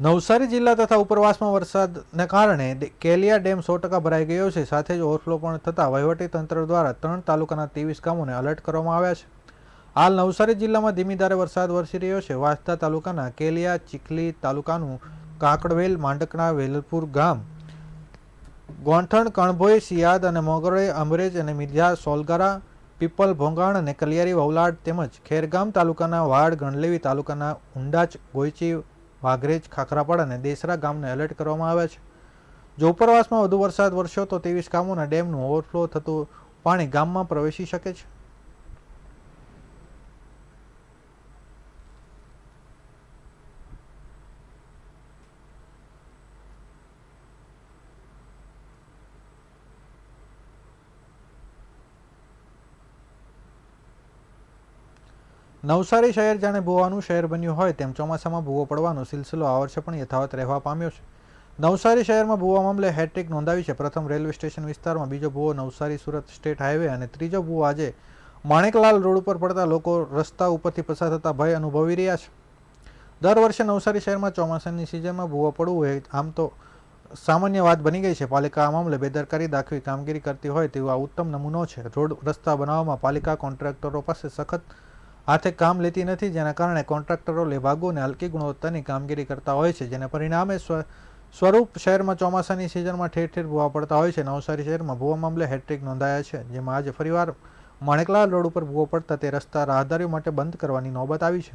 નવસારી જિલ્લા તથા ઉપરવાસમાં વરસાદને કારણે કેલિયા ડેમ સો ટકા ભરાઈ ગયો છે. સાથે જ ઓવરફ્લો પણ થતાં તંત્ર દ્વારા ત્રણ તાલુકાના ત્રેવીસ ગામોને અલર્ટ કરવામાં આવ્યા છે. હાલ નવસારી જિલ્લામાં ધીમી ધારે વરસાદ વરસી રહ્યો છે. વાંસદા તાલુકાના કેલિયા ચીખલી તાલુકાનું કાકડવેલ માંડકણા વેલપુર ગામ, ગોંઠણ, કણભોઈ સિયાદ અને મોગરોઈ, અમરેજ અને મિર્ઝા, સોલગારા, પીપલ, ભોંગાણ અને કલિયારી, વવલાડ તેમજ ખેરગામ તાલુકાના વાડ, ગણલેવી તાલુકાના ઉંડાચ ગોયચી વાઘરેજ, ખાખરાપાડ અને દેસરા ગામને એલર્ટ કરવામાં આવ્યા છે. જો ઉપરવાસમાં વધુ વરસાદ વરસ્યો તો ત્રેવીસ ગામોના ડેમનું ઓવરફ્લો થતું પાણી ગામમાં પ્રવેશી શકે છે. નવસારી શહેર જાણે ભૂવાનું શહેર બન્યું હોય તેમ ચોમાસામાં ભૂવો પડવાનો સિલસિલો આ વર્ષે પણ યથાવત રહેવા પામ્યો છે. નવસારી શહેરમાં ભૂવા મામલે હેટ્રિક નોંધાવી છે. પ્રથમ રેલવે સ્ટેશન વિસ્તારમાં બીજો ભૂવો નવસારી સુરત સ્ટેટ હાઈવે અને ત્રીજો ભૂવો આજે માણેકલાલ રોડ ઉપર પડતા લોકો રસ્તા ઉપરથી પસાર થતા ભય અનુભવી રહ્યા છે. દર વર્ષે નવસારી શહેરમાં ચોમાસાની સિઝનમાં ભૂવો પડવું એ આમ તો સામાન્ય વાત બની ગઈ છે. પાલિકા આ મામલે બેદરકારી દાખવી કામગીરી કરતી હોય તેવો આ ઉત્તમ નમૂનો છે. રોડ રસ્તા બનાવવામાં પાલિકા કોન્ટ્રાક્ટરો પાસે સખત હાથે કામ લેતી નથી, જેના કારણે કોન્ટ્રાક્ટરો લેભાગુ અને હલકી ગુણવત્તાની કામગીરી કરતા હોય છે, જેને પરિણામે સ્વ, સ્વરૂપ શહેરમાં ચોમાસાની સિઝનમાં ઠેર ઠેર ભૂવા પડતા હોય છે. નવસારી શહેરમાં ભૂવા મામલે હેટ્રિક નોંધાયા છે, જેમાં આજે ફરીવાર માણેકલાલ રોડ ઉપર ભૂવો પડતા તે રસ્તા રાહદારીઓ માટે બંધ કરવાની નોબત આવી છે.